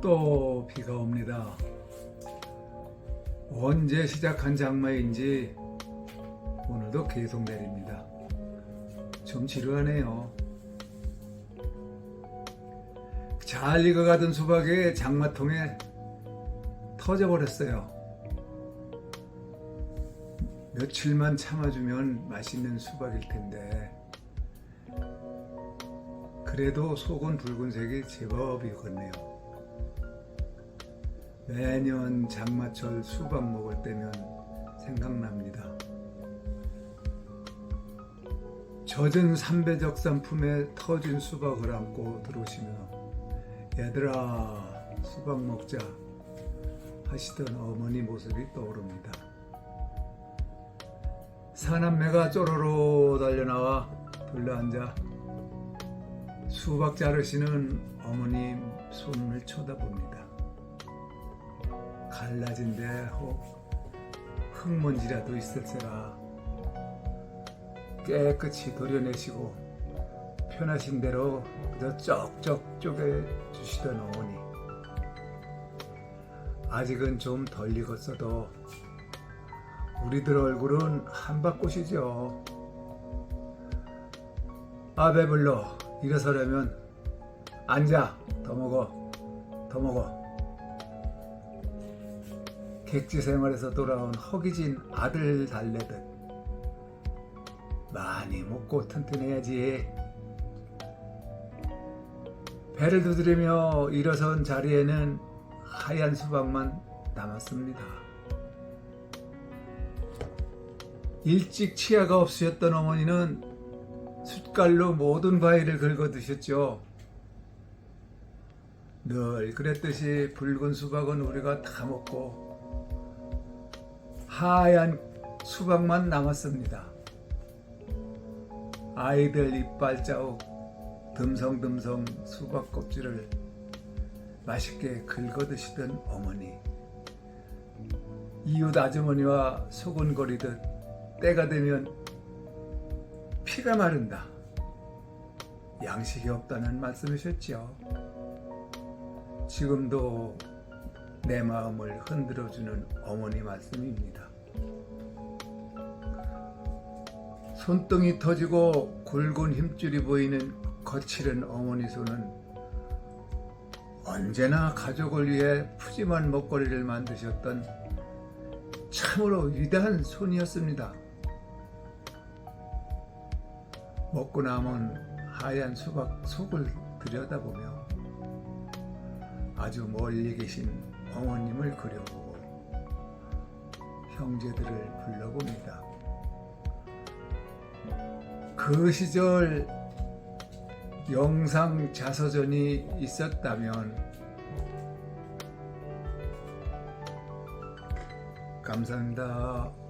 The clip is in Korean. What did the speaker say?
또 비가 옵니다. 언제 시작한 장마인지 오늘도 계속 내립니다. 좀 지루하네요. 잘 익어가던 수박이 장마통에 터져버렸어요. 며칠만 참아주면 맛있는 수박일 텐데 그래도 속은 붉은색이 제법 익었네요. 매년 장마철 수박 먹을 때면 생각납니다. 젖은 삼배적산 품에 터진 수박을 안고 들어오시며 얘들아 수박 먹자 하시던 어머니 모습이 떠오릅니다. 사남매가 쪼로로 달려나와 둘러앉아 수박 자르시는 어머님 손을 쳐다봅니다. 갈라진 데 혹 흙먼지라도 있을세라. 깨끗이 도려내시고 편하신 대로 그저 쩍쩍 쪼개 주시던 어머니. 아직은 좀 덜 익었어도 우리들 얼굴은 한밭꽃이죠. 아 배불러 일어서려면 앉아. 더 먹어. 더 먹어. 객지 생활에서 돌아온 허기진 아들 달래듯 많이 먹고 튼튼해야지. 배를 두드리며 일어선 자리에는 하얀 수박만 남았습니다. 일찍 치아가 없으셨던 어머니는 숟갈로 모든 과일을 긁어 드셨죠. 늘 그랬듯이 붉은 수박은 우리가 다 먹고 하얀 수박만 남았습니다. 아이들 이빨 자국 듬성듬성 수박 껍질을 맛있게 긁어 드시던 어머니 이웃 아주머니와 소곤거리듯 때가 되면 피가 마른다. 양식이 없다는 말씀이셨지요. 지금도 내 마음을 흔들어주는 어머니 말씀입니다. 손등이 터지고 굵은 힘줄이 보이는 거칠은 어머니 손은 언제나 가족을 위해 푸짐한 먹거리를 만드셨던 참으로 위대한 손이었습니다. 먹고 남은 하얀 수박 속을 들여다보며 아주 멀리 계신 어머님을 그려보고 형제들을 불러봅니다. 그 시절 영상 자서전이 있었다면 감사합니다.